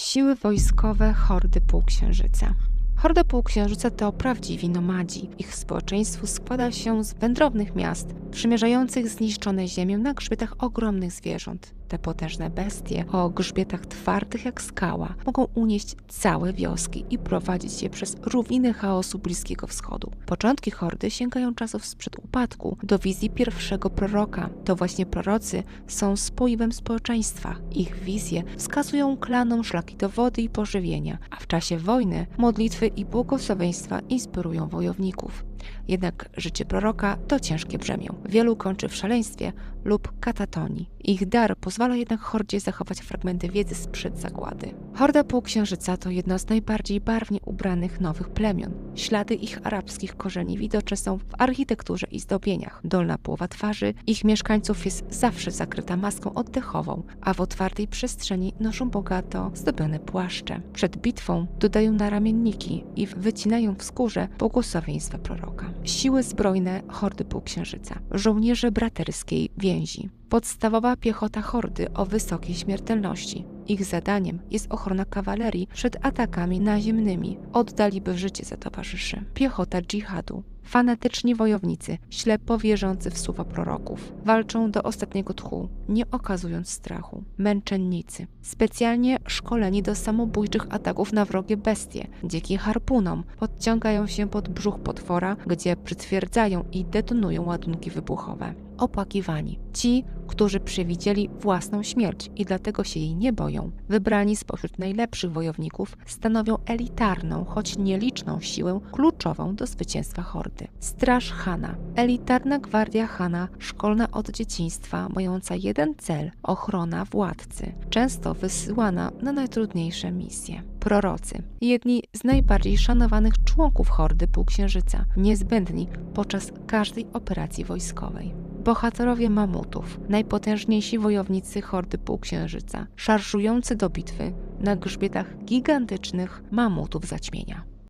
Siły wojskowe hordy półksiężyca. Hordy półksiężyca to prawdziwi nomadzi. Ich społeczeństwo składa się z wędrownych miast, przymierzających zniszczone ziemię na grzbietach ogromnych zwierząt. Te potężne bestie o grzbietach twardych jak skała mogą unieść całe wioski i prowadzić je przez równiny chaosu Bliskiego Wschodu. Początki hordy sięgają czasów sprzed upadku do wizji pierwszego proroka. To właśnie prorocy są spoiwem społeczeństwa. Ich wizje wskazują klanom szlaki do wody i pożywienia, a w czasie wojny modlitwy i błogosławieństwa inspirują wojowników. Jednak życie proroka to ciężkie brzemię. Wielu kończy w szaleństwie lub katatonii. Ich dar pozwala jednak hordzie zachować fragmenty wiedzy sprzed zagłady. Horda Półksiężyca to jedno z najbardziej barwnie ubranych nowych plemion. Ślady ich arabskich korzeni widoczne są w architekturze i zdobieniach. Dolna połowa twarzy ich mieszkańców jest zawsze zakryta maską oddechową, a w otwartej przestrzeni noszą bogato zdobione płaszcze. Przed bitwą dodają naramienniki i wycinają w skórze błogosławieństwa proroka. Siły zbrojne Hordy Półksiężyca. Żołnierze braterskiej więzi. Podstawowa piechota hordy o wysokiej śmiertelności. Ich zadaniem jest ochrona kawalerii przed atakami naziemnymi. Oddaliby życie za towarzyszy. Piechota dżihadu. Fanatyczni wojownicy, ślepo wierzący w słowa proroków, walczą do ostatniego tchu, nie okazując strachu. Męczennicy, specjalnie szkoleni do samobójczych ataków na wrogie bestie, dzięki harpunom podciągają się pod brzuch potwora, gdzie przytwierdzają i detonują ładunki wybuchowe. Opłakiwani, ci, którzy przewidzieli własną śmierć i dlatego się jej nie boją, wybrani spośród najlepszych wojowników, stanowią elitarną, choć nieliczną siłę kluczową do zwycięstwa hordy. Straż Hana, elitarna gwardia Hana, szkolna od dzieciństwa, mająca jeden cel ochrona władcy, często wysyłana na najtrudniejsze misje. Prorocy, jedni z najbardziej szanowanych członków hordy Półksiężyca, niezbędni podczas każdej operacji wojskowej. Bohaterowie mamutów, najpotężniejsi wojownicy hordy półksiężyca, szarżujący do bitwy na grzbietach gigantycznych mamutów zaćmienia.